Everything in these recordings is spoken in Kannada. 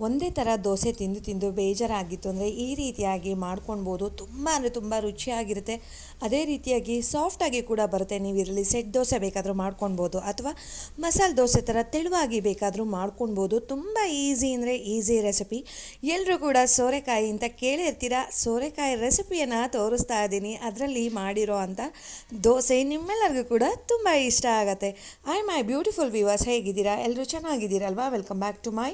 ಒಂದೇ ಥರ ದೋಸೆ ತಿಂದು ತಿಂದು ಬೇಜಾರಾಗಿತ್ತು ಅಂದರೆ ಈ ರೀತಿಯಾಗಿ ಮಾಡ್ಕೊಳ್ಬೋದು. ತುಂಬ ಅಂದರೆ ತುಂಬ ರುಚಿಯಾಗಿರುತ್ತೆ. ಅದೇ ರೀತಿಯಾಗಿ ಸಾಫ್ಟಾಗಿ ಕೂಡ ಬರುತ್ತೆ. ನೀವು ಇದರಲ್ಲಿ ಸೆಟ್ ದೋಸೆ ಬೇಕಾದರೂ ಮಾಡ್ಕೊಳ್ಬೋದು ಅಥವಾ ಮಸಾಲೆ ದೋಸೆ ಥರ ತೆಳುವಾಗಿ ಬೇಕಾದರೂ ಮಾಡ್ಕೊಳ್ಬೋದು. ತುಂಬ ಈಸಿ ಅಂದರೆ ಈಸಿ ರೆಸಿಪಿ ಎಲ್ಲರೂ ಕೂಡ ಸೋರೆಕಾಯಿ ಅಂತ ಕೇಳಿರ್ತೀರ? ಸೋರೆಕಾಯಿ ರೆಸಿಪಿಯನ್ನು ತೋರಿಸ್ತಾ ಇದ್ದೀನಿ. ಅದರಲ್ಲಿ ಮಾಡಿರೋ ಅಂಥ ದೋಸೆ ನಿಮ್ಮೆಲ್ಲರಿಗೂ ಕೂಡ ತುಂಬ ಇಷ್ಟ ಆಗುತ್ತೆ. ಐ ಮೈ ಬ್ಯೂಟಿಫುಲ್ ವ್ಯೂವರ್ಸ್ ಹೇಗಿದ್ದೀರಾ? ಎಲ್ಲರೂ ಚೆನ್ನಾಗಿದ್ದೀರಲ್ವಾ? Welcome back to my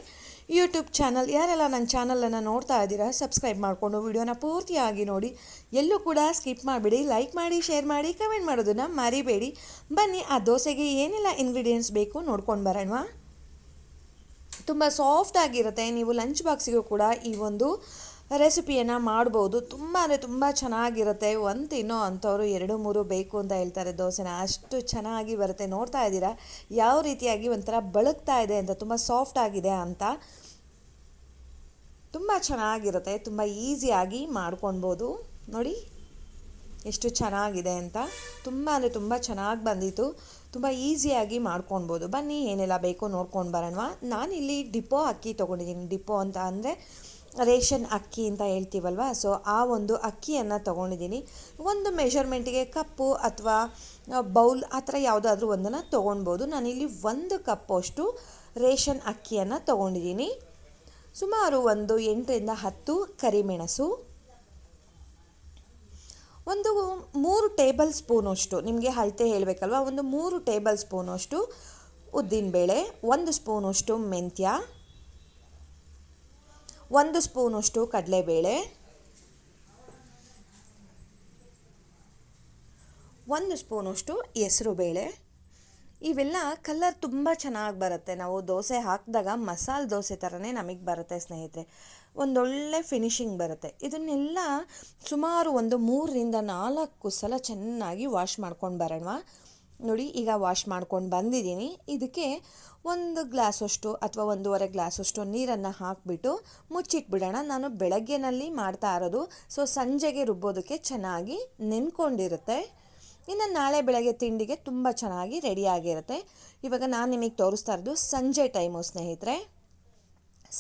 YouTube channel, ಯಾರೆಲ್ಲ ನನ್ನ ಚಾನಲನ್ನು ನೋಡ್ತಾ ಇದ್ದೀರಾ ಸಬ್ಸ್ಕ್ರೈಬ್ ಮಾಡಿಕೊಂಡು ವಿಡಿಯೋನ ಪೂರ್ತಿಯಾಗಿ ನೋಡಿ. ಎಲ್ಲೂ ಕೂಡ ಸ್ಕಿಪ್ ಮಾಡಿಬಿಡಿ ಲೈಕ್ ಮಾಡಿ ಶೇರ್ ಮಾಡಿ ಕಮೆಂಟ್ ಮಾಡೋದನ್ನು ಮರಿಬೇಡಿ. ಬನ್ನಿ, ಆ ದೋಸೆಗೆ ಏನೆಲ್ಲ ಇಂಗ್ರೀಡಿಯೆಂಟ್ಸ್ ಬೇಕು ನೋಡ್ಕೊಂಡು ಬರೋಣವಾ ತುಂಬ ಸಾಫ್ಟ್ ಆಗಿರುತ್ತೆ, ನೀವು ಲಂಚ್ ಬಾಕ್ಸಿಗೂ ಕೂಡ ಈ ಒಂದು ರೆಸಿಪಿಯನ್ನು ಮಾಡ್ಬೋದು. ತುಂಬ ಅಂದರೆ ತುಂಬ ಚೆನ್ನಾಗಿರುತ್ತೆ. ಒಂದು ತಿನ್ನೋ ಅಂಥವ್ರು ಎರಡು ಮೂರು ಬೇಕು ಅಂತ ಹೇಳ್ತಾರೆ ದೋಸೆನ. ಅಷ್ಟು ಚೆನ್ನಾಗಿ ಬರುತ್ತೆ. ನೋಡ್ತಾ ಇದ್ದೀರಾ? ಯಾವ ರೀತಿಯಾಗಿ ಒಂಥರ ಬಳಗ್ತಾ ಇದೆ ಅಂತ, ತುಂಬ ಸಾಫ್ಟ್ ಆಗಿದೆ ಅಂತ. ತುಂಬ ಚೆನ್ನಾಗಿರುತ್ತೆ. ತುಂಬ ಈಸಿಯಾಗಿ ಮಾಡ್ಕೊಳ್ಬೋದು. ನೋಡಿ, ಎಷ್ಟು ಚೆನ್ನಾಗಿದೆ ಅಂತ. ತುಂಬ ಅಂದರೆ ತುಂಬ ಚೆನ್ನಾಗಿ ಬಂದಿತ್ತು. ತುಂಬ ಈಸಿಯಾಗಿ ಮಾಡ್ಕೊಳ್ಬೋದು. ಬನ್ನಿ ಏನೆಲ್ಲ ಬೇಕು ನೋಡ್ಕೊಂಡು ಬರೋಣ ನಾನಿಲ್ಲಿ ಡಿಪೋ ಅಕ್ಕಿ ತೊಗೊಂಡಿದ್ದೀನಿ. ಡಿಪೋ ಅಂತ ಅಂದರೆ ರೇಷನ್ ಅಕ್ಕಿ ಅಂತ ಹೇಳ್ತೀವಲ್ವ? ಸೊ ಆ ಒಂದು ಅಕ್ಕಿಯನ್ನು ತೊಗೊಂಡಿದ್ದೀನಿ. ಒಂದು ಮೆಷರ್ಮೆಂಟಿಗೆ ಕಪ್ಪು ಅಥವಾ ಬೌಲ್ ಆ ಥರ ಯಾವುದಾದ್ರೂ ಒಂದನ್ನು ತೊಗೊಳ್ಬೋದು ನಾನಿಲ್ಲಿ ಒಂದು ಕಪ್ಪಷ್ಟು ರೇಷನ್ ಅಕ್ಕಿಯನ್ನು ತೊಗೊಂಡಿದ್ದೀನಿ. ಸುಮಾರು ಒಂದು ಎಂಟರಿಂದ ಹತ್ತು ಕರಿಮೆಣಸು. ಒಂದು ಮೂರು ಟೇಬಲ್ ಸ್ಪೂನಷ್ಟು ನಿಮಗೆ ಅಳತೆ ಹೇಳಬೇಕಲ್ವ? ಒಂದು ಮೂರು ಟೇಬಲ್ ಸ್ಪೂನಷ್ಟು ಉದ್ದಿನಬೇಳೆ, ಒಂದು ಸ್ಪೂನಷ್ಟು ಮೆಂತ್ಯ. ಒಂದು ಸ್ಪೂನಷ್ಟು ಕಡಲೆಬೇಳೆ, ಒಂದು ಸ್ಪೂನಷ್ಟು ಹೆಸರುಬೇಳೆ. ಇವೆಲ್ಲ ಕಲರ್ ತುಂಬ ಚೆನ್ನಾಗಿ ಬರುತ್ತೆ. ನಾವು ದೋಸೆ ಹಾಕಿದಾಗ ಮಸಾಲೆ ದೋಸೆ ಥರನೇ ನಮಗೆ ಬರುತ್ತೆ ಸ್ನೇಹಿತರೆ. ಒಂದೊಳ್ಳೆ ಫಿನಿಶಿಂಗ್ ಬರುತ್ತೆ. ಇದನ್ನೆಲ್ಲ ಸುಮಾರು ಒಂದು ಮೂರರಿಂದ ನಾಲ್ಕು ಸಲ ಚೆನ್ನಾಗಿ ವಾಶ್ ಮಾಡ್ಕೊಂಡು ಬರೋಣ ನೋಡಿ, ಈಗ ವಾಶ್ ಮಾಡ್ಕೊಂಡು ಬಂದಿದ್ದೀನಿ. ಇದಕ್ಕೆ ಒಂದು ಗ್ಲಾಸಷ್ಟು ಅಥವಾ ಒಂದೂವರೆ ಗ್ಲಾಸಷ್ಟು ನೀರನ್ನು ಹಾಕಿಬಿಟ್ಟು ಮುಚ್ಚಿಟ್ಬಿಡೋಣ. ನಾನು ಬೆಳಗ್ಗೆನಲ್ಲಿ ಮಾಡ್ತಾ ಇರೋದು, ಸೊ ಸಂಜೆಗೆ ರುಬ್ಬೋದಕ್ಕೆ ಚೆನ್ನಾಗಿ ನೆನ್ಕೊಂಡಿರುತ್ತೆ. ಇನ್ನು ನಾಳೆ ಬೆಳಗ್ಗೆ ತಿಂಡಿಗೆ ತುಂಬ ಚೆನ್ನಾಗಿ ರೆಡಿಯಾಗಿರುತ್ತೆ ಇವಾಗ ನಾನು ನಿಮಗೆ ತೋರಿಸ್ತಾ ಇರೋದು ಸಂಜೆ ಟೈಮು, ಸ್ನೇಹಿತರೆ.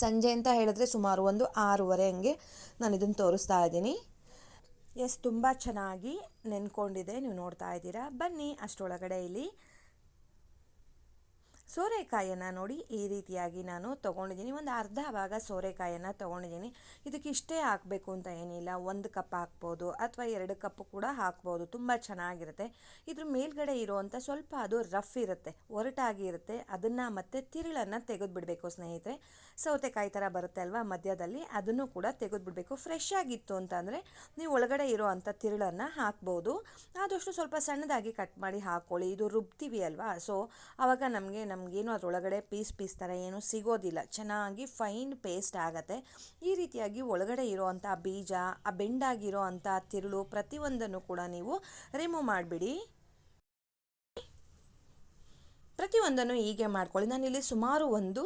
ಸಂಜೆ ಅಂತ ಹೇಳಿದ್ರೆ ಸುಮಾರು ಒಂದು ಆರೂವರೆ ಹಂಗೆ ನಾನು ಇದನ್ನು ತೋರಿಸ್ತಾ ಇದ್ದೀನಿ. ಎಸ್, ತುಂಬ ಚೆನ್ನಾಗಿ ನೆನ್ಕೊಂಡಿದೆ. ನೀವು ನೋಡ್ತಾ ಇದ್ದೀರಾ? ಬನ್ನಿ ಅಷ್ಟರೊಳಗಡೆ ಇಲ್ಲಿ. ಸೋರೆಕಾಯನ್ನು ನೋಡಿ ಈ ರೀತಿಯಾಗಿ ನಾನು ತೊಗೊಂಡಿದ್ದೀನಿ. ಒಂದು ಅರ್ಧ ಭಾಗ ಸೋರೆಕಾಯನ್ನು ತೊಗೊಂಡಿದ್ದೀನಿ. ಇದಕ್ಕೆ ಇಷ್ಟೇ ಹಾಕಬೇಕು ಅಂತ ಏನಿಲ್ಲ. ಒಂದು ಕಪ್ ಹಾಕ್ಬೋದು ಅಥವಾ ಎರಡು ಕಪ್ ಕೂಡ ಹಾಕ್ಬೋದು. ತುಂಬ ಚೆನ್ನಾಗಿರುತ್ತೆ. ಇದ್ರ ಮೇಲ್ಗಡೆ ಇರುವಂಥ ಸ್ವಲ್ಪ ಅದು ರಫ್ ಇರುತ್ತೆ. ಒರಟಾಗಿ ಇರುತ್ತೆ. ಅದನ್ನು ಮತ್ತೆ ತಿರುಳನ್ನು ತೆಗೆದುಬಿಡಬೇಕು ಸ್ನೇಹಿತರೆ. ಸೌತೆಕಾಯಿ ಥರ ಬರುತ್ತೆ ಅಲ್ವಾ ಮಧ್ಯದಲ್ಲಿ? ಅದನ್ನು ಕೂಡ ತೆಗೆದುಬಿಡಬೇಕು. ಫ್ರೆಶ್ ಆಗಿತ್ತು ಅಂತಂದರೆ ನೀವು ಒಳಗಡೆ ಇರೋ ಅಂಥ ತಿರುಳನ್ನು ಹಾಕ್ಬೋದು. ಆದಷ್ಟು ಸ್ವಲ್ಪ ಸಣ್ಣದಾಗಿ ಕಟ್ ಮಾಡಿ ಹಾಕ್ಕೊಳ್ಳಿ ಇದು ರುಬ್ತೀವಿ ಅಲ್ವಾ? ಸೊ ಆವಾಗ ನಮಗೆ ನಮಗೇನು ಅದರೊಳಗಡೆ ಪೀಸ್ ಪೀಸ್ ಥರ ಏನೂ ಸಿಗೋದಿಲ್ಲ. ಚೆನ್ನಾಗಿ ಫೈನ್ ಪೇಸ್ಟ್ ಆಗುತ್ತೆ. ಈ ರೀತಿಯಾಗಿ ಒಳಗಡೆ ಇರೋವಂಥ ಬೀಜ, ಆ ಬೆಂಡಾಗಿರೋ ಅಂಥ ತಿರುಳು ಪ್ರತಿಯೊಂದನ್ನು ಕೂಡ ನೀವು ರಿಮೂವ್ ಮಾಡಿಬಿಡಿ. ಪ್ರತಿಯೊಂದನ್ನು ಹೀಗೆ ಮಾಡ್ಕೊಳ್ಳಿ. ನಾನಿಲ್ಲಿ ಸುಮಾರು ಒಂದು,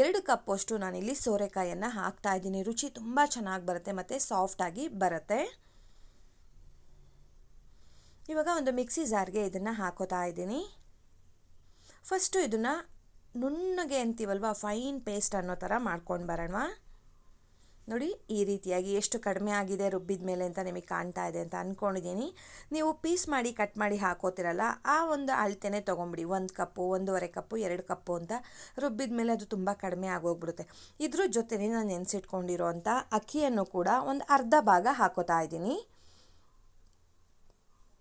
ಎರಡು ಕಪ್ಪಷ್ಟು ನಾನಿಲ್ಲಿ ಸೋರೆಕಾಯಿಯನ್ನು ಹಾಕ್ತಾ ಇದ್ದೀನಿ. ರುಚಿ ತುಂಬ ಚೆನ್ನಾಗಿ ಬರುತ್ತೆ ಮತ್ತು ಸಾಫ್ಟಾಗಿ ಬರುತ್ತೆ. ಇವಾಗ ಒಂದು ಮಿಕ್ಸಿ ಜಾರ್ಗೆ ಇದನ್ನು ಹಾಕೋತಾ ಇದ್ದೀನಿ. ಫಸ್ಟು ಇದನ್ನು ನುಣ್ಣಗೆ ಅಂತೀವಲ್ವ ಫೈನ್ ಪೇಸ್ಟ್ ಅನ್ನೋ ಥರ ಮಾಡ್ಕೊಂಡು ಬರೋಣ. ನೋಡಿ, ಈ ರೀತಿಯಾಗಿ ಎಷ್ಟು ಕಡಿಮೆ ಆಗಿದೆ ರುಬ್ಬಿದ ಮೇಲೆ ಅಂತ ನಿಮಗೆ ಕಾಣ್ತಾ ಇದೆ ಅಂತ ಅಂದ್ಕೊಂಡಿದ್ದೀನಿ ನೀವು ಪೀಸ್ ಮಾಡಿ ಕಟ್ ಮಾಡಿ ಹಾಕೋತಿರಲ್ಲ, ಆ ಒಂದು ಅಳತೆನೇ ತೊಗೊಂಬಿಡಿ. ಒಂದು ಕಪ್ಪು, ಒಂದೂವರೆ ಕಪ್ಪು, ಎರಡು ಕಪ್ಪು ಅಂತ ರುಬ್ಬಿದ ಮೇಲೆ ಅದು ತುಂಬ ಕಡಿಮೆ ಆಗೋಗ್ಬಿಡುತ್ತೆ. ಇದ್ರ ಜೊತೆನೇ ನಾನು ನೆನೆಸಿಟ್ಕೊಂಡಿರೋ ಅಂಥ ಅಕ್ಕಿಯನ್ನು ಕೂಡ ಒಂದು ಅರ್ಧ ಭಾಗ ಹಾಕೋತಾ ಇದ್ದೀನಿ.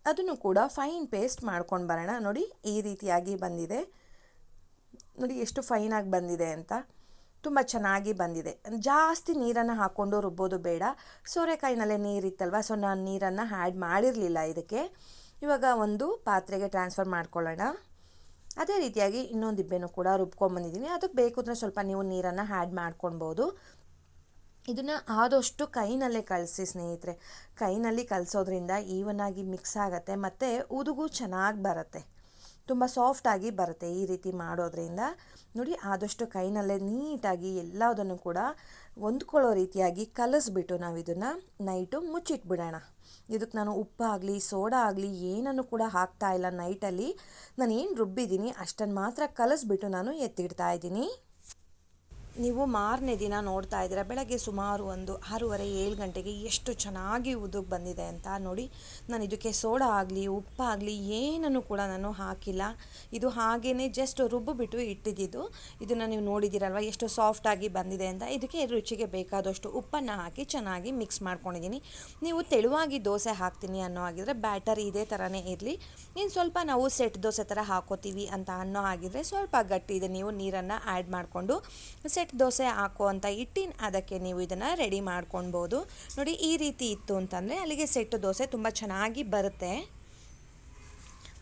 ಅದನ್ನು ಕೂಡ ಫೈನ್ ಪೇಸ್ಟ್ ಮಾಡ್ಕೊಂಡು ಬರೋಣ. ನೋಡಿ, ಈ ರೀತಿಯಾಗಿ ಬಂದಿದೆ. ನೋಡಿ, ಎಷ್ಟು ಫೈನಾಗಿ ಬಂದಿದೆ ಅಂತ. ತುಂಬ ಚೆನ್ನಾಗಿ ಬಂದಿದೆ. ಜಾಸ್ತಿ ನೀರನ್ನು ಹಾಕ್ಕೊಂಡು ರುಬ್ಬೋದು ಬೇಡ. ಸೋರೆಕಾಯಿನಲ್ಲೇ ನೀರಿತ್ತಲ್ವ? ಸೊ ನಾನು ನೀರನ್ನು ಆ್ಯಡ್ ಮಾಡಿರಲಿಲ್ಲ ಇದಕ್ಕೆ. ಇವಾಗ ಒಂದು ಪಾತ್ರೆಗೆ ಟ್ರಾನ್ಸ್ಫರ್ ಮಾಡ್ಕೊಳ್ಳೋಣ. ಅದೇ ರೀತಿಯಾಗಿ ಇನ್ನೊಂದು ಇಬ್ಬೆನೂ ಕೂಡ ರುಬ್ಕೊಂಡ್ಬಂದಿದ್ದೀನಿ ಅದಕ್ಕೆ ಬೇಕು ಅಂದರೆ ಸ್ವಲ್ಪ ನೀವು ನೀರನ್ನು ಆ್ಯಡ್ ಮಾಡ್ಕೊಳ್ಬೋದು. ಇದನ್ನು ಆದಷ್ಟು ಕೈನಲ್ಲೇ ಕಳಿಸಿ ಸ್ನೇಹಿತರೆ. ಕೈನಲ್ಲಿ ಕಲಿಸೋದ್ರಿಂದ ಆಗಿ ಮಿಕ್ಸ್ ಆಗುತ್ತೆ, ಮತ್ತು ಉದುಗು ಚೆನ್ನಾಗಿ ಬರುತ್ತೆ. ತುಂಬ ಸಾಫ್ಟಾಗಿ ಬರುತ್ತೆ ಈ ರೀತಿ ಮಾಡೋದ್ರಿಂದ. ನೋಡಿ, ಆದಷ್ಟು ಕೈನಲ್ಲೇ ನೀಟಾಗಿ ಎಲ್ಲದನ್ನು ಕೂಡ ಹೊಂದ್ಕೊಳ್ಳೋ ರೀತಿಯಾಗಿ ಕಲಸ್ಬಿಟ್ಟು ನಾವು ಇದನ್ನು ನೈಟು ಮುಚ್ಚಿಟ್ಬಿಡೋಣ. ಇದಕ್ಕೆ ನಾನು ಉಪ್ಪಾಗಲಿ, ಸೋಡಾ ಆಗಲಿ, ಏನನ್ನು ಕೂಡ ಹಾಕ್ತಾ ಇಲ್ಲ ನೈಟಲ್ಲಿ. ನಾನು ಏನು ರುಬ್ಬಿದ್ದೀನಿ ಅಷ್ಟನ್ನು ಮಾತ್ರ ಕಲಸ್ಬಿಟ್ಟು ನಾನು ಎತ್ತಿಡ್ತಾ ಇದ್ದೀನಿ. ನೀವು ಮಾರನೇ ದಿನ ನೋಡ್ತಾ ಇದ್ದೀರಾ, ಬೆಳಗ್ಗೆ ಸುಮಾರು ಒಂದು ಆರೂವರೆ, ಏಳು ಗಂಟೆಗೆ ಎಷ್ಟು ಚೆನ್ನಾಗಿ ಉದುಗ್ ಬಂದಿದೆ ಅಂತ ನೋಡಿ. ನಾನು ಇದಕ್ಕೆ ಸೋಡಾ ಆಗಲಿ ಉಪ್ಪಾಗಲಿ ಏನನ್ನು ಕೂಡ ನಾನು ಹಾಕಿಲ್ಲ. ಇದು ಹಾಗೇ ಜಸ್ಟ್ ರುಬ್ಬಿಬಿಟ್ಟು ಇಟ್ಟಿದ್ದು. ಇದನ್ನು ನೀವು ನೋಡಿದ್ದೀರಲ್ವ, ಎಷ್ಟು ಸಾಫ್ಟಾಗಿ ಬಂದಿದೆ ಅಂತ. ಇದಕ್ಕೆ ರುಚಿಗೆ ಬೇಕಾದಷ್ಟು ಉಪ್ಪನ್ನು ಹಾಕಿ ಚೆನ್ನಾಗಿ ಮಿಕ್ಸ್ ಮಾಡ್ಕೊಂಡಿದ್ದೀನಿ. ನೀವು ತೆಳುವಾಗಿ ದೋಸೆ ಹಾಕ್ತೀನಿ ಅನ್ನೋ ಆಗಿದ್ರೆ ಬ್ಯಾಟರ್ ಇದೇ ಥರನೇ ಇರಲಿ. ಇನ್ನು ಸ್ವಲ್ಪ ನಾವು ಸೆಟ್ ದೋಸೆ ಥರ ಹಾಕೋತೀವಿ ಅಂತ ಅನ್ನೋ ಆಗಿದ್ರೆ ಸ್ವಲ್ಪ ಗಟ್ಟಿ ಇದೆ, ನೀವು ನೀರನ್ನು ಆ್ಯಡ್ ಮಾಡಿಕೊಂಡು ಸೆಟ್ ದೋಸೆ ಹಾಕೋ ಅಂತ ಇಟ್ಟಿನ, ಅದಕ್ಕೆ ನೀವು ಇದನ್ನು ರೆಡಿ ಮಾಡ್ಕೊಳ್ಬೋದು ನೋಡಿ ಈ ರೀತಿ ಇತ್ತು ಅಂತಂದರೆ ಅಲ್ಲಿಗೆ ಸೆಟ್ ದೋಸೆ ತುಂಬ ಚೆನ್ನಾಗಿ ಬರುತ್ತೆ.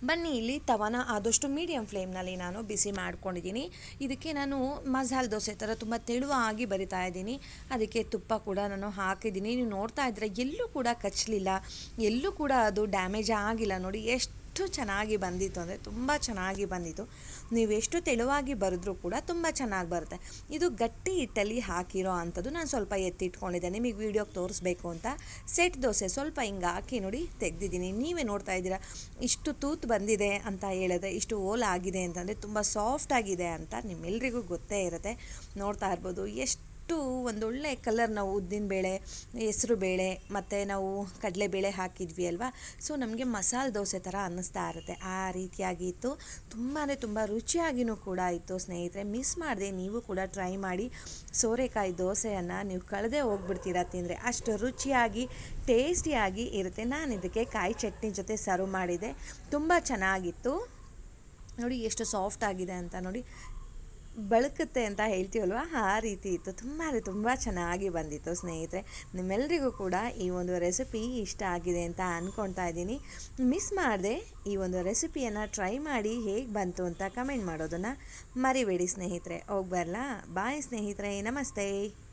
ಬನ್ನಿ, ಇಲ್ಲಿ ತವನ ಆದಷ್ಟು ಮೀಡಿಯಮ್ ಫ್ಲೇಮ್ನಲ್ಲಿ ನಾನು ಬಿಸಿ ಮಾಡ್ಕೊಂಡಿದ್ದೀನಿ. ಇದಕ್ಕೆ ನಾನು ಮಸಾಲೆ ದೋಸೆ ಥರ ತುಂಬ ತೆಳುವಾಗಿ ಬರಿತಾ ಇದ್ದೀನಿ. ಅದಕ್ಕೆ ತುಪ್ಪ ಕೂಡ ನಾನು ಹಾಕಿದ್ದೀನಿ. ನೀವು ನೋಡ್ತಾ ಇದ್ರೆ ಎಲ್ಲೂ ಕೂಡ ಕಚ್ಚಲಿಲ್ಲ ಎಲ್ಲೂ ಕೂಡ ಅದು ಡ್ಯಾಮೇಜ್ ಆಗಿಲ್ಲ. ನೋಡಿ, ಎಷ್ಟು ಚೆನ್ನಾಗಿ ಬಂದಿತ್ತು ಅಂದರೆ ತುಂಬ ಚೆನ್ನಾಗಿ ಬಂದಿತ್ತು. ನೀವು ಎಷ್ಟು ತೆಳುವಾಗಿ ಬರೆದ್ರೂ ಕೂಡ ತುಂಬ ಚೆನ್ನಾಗಿ ಬರುತ್ತೆ. ಇದು ಗಟ್ಟಿ ಹಿಟ್ಟಲ್ಲಿ ಹಾಕಿರೋ ಅಂಥದ್ದು ನಾನು ಸ್ವಲ್ಪ ಎತ್ತಿಟ್ಕೊಂಡಿದ್ದೆ. ನಿಮಗೆ ವೀಡಿಯೋಗೆ ತೋರಿಸ್ಬೇಕು ಅಂತ. ಸೆಟ್ ದೋಸೆ ಸ್ವಲ್ಪ ಹಿಂಗೆ ಹಾಕಿ ನೋಡಿ ತೆಗ್ದಿದ್ದೀನಿ. ನೀವೇ ನೋಡ್ತಾ ಇದ್ದೀರಾ? ಇಷ್ಟು ತೂತು ಬಂದಿದೆ ಅಂತ ಹೇಳಿದ್ರೆ, ಇಷ್ಟು ಓಲ್ ಆಗಿದೆ ಅಂತಂದರೆ ತುಂಬ ಸಾಫ್ಟ್ ಆಗಿದೆ ಅಂತ ನಿಮ್ಮೆಲ್ರಿಗೂ ಗೊತ್ತೇ ಇರುತ್ತೆ. ನೋಡ್ತಾ ಇರ್ಬೋದು. ಎಷ್ಟು ಒಂದೊಳ್ಳೆ ಕಲರ್ ನಾವು ಉದ್ದಿನ ಬೇಳೆ, ಹೆಸರು ಬೇಳೆ ಮತ್ತು ನಾವು ಕಡಲೆಬೇಳೆ ಹಾಕಿದ್ವಿ ಅಲ್ವಾ? ಸೊ ನಮಗೆ ಮಸಾಲೆ ದೋಸೆ ಥರ ಅನ್ನಿಸ್ತಾ ಇರುತ್ತೆ. ಆ ರೀತಿಯಾಗಿ ಇತ್ತು ತುಂಬಾ ತುಂಬ ರುಚಿಯಾಗಿಯೂ ಕೂಡ ಇತ್ತು ಸ್ನೇಹಿತರೆ. ಮಿಸ್ ಮಾಡಿದೆ, ನೀವು ಕೂಡ ಟ್ರೈ ಮಾಡಿ ಸೋರೆಕಾಯಿ ದೋಸೆಯನ್ನು ನೀವು ಕಳೆದೇ ಹೋಗ್ಬಿಡ್ತೀರಾ ತಿಂದರೆ. ಅಷ್ಟು ರುಚಿಯಾಗಿ ಟೇಸ್ಟಿಯಾಗಿ ಇರುತ್ತೆ. ನಾನು ಇದಕ್ಕೆ ಕಾಯಿ ಚಟ್ನಿ ಜೊತೆ ಸರ್ವ್ ಮಾಡಿದೆ. ತುಂಬ ಚೆನ್ನಾಗಿತ್ತು. ನೋಡಿ, ಎಷ್ಟು ಸಾಫ್ಟ್ ಆಗಿದೆ ಅಂತ ನೋಡಿ. ಬಳುಕುತ್ತೆ ಅಂತ ಹೇಳ್ತೀವಲ್ವ? ಆ ರೀತಿ ಇತ್ತು. ತುಂಬ ಅಂದರೆ ತುಂಬ ಚೆನ್ನಾಗಿ ಬಂದಿತ್ತು ಸ್ನೇಹಿತರೆ. ನಿಮ್ಮೆಲ್ಲರಿಗೂ ಕೂಡ ಈ ಒಂದು ರೆಸಿಪಿ ಇಷ್ಟ ಆಗಿದೆ ಅಂತ ಅಂದ್ಕೊಳ್ತಾ ಇದ್ದೀನಿ. ಮಿಸ್ ಮಾಡಿದೆ ಈ ಒಂದು ರೆಸಿಪಿಯನ್ನು ಟ್ರೈ ಮಾಡಿ ಹೇಗೆ ಬಂತು ಅಂತ ಕಮೆಂಟ್ ಮಾಡೋದನ್ನು ಮರಿಬೇಡಿ ಸ್ನೇಹಿತರೆ. ಹೋಗಿ ಬರಲಾ? ಬಾಯ್ ಸ್ನೇಹಿತರೆ. ನಮಸ್ತೆ.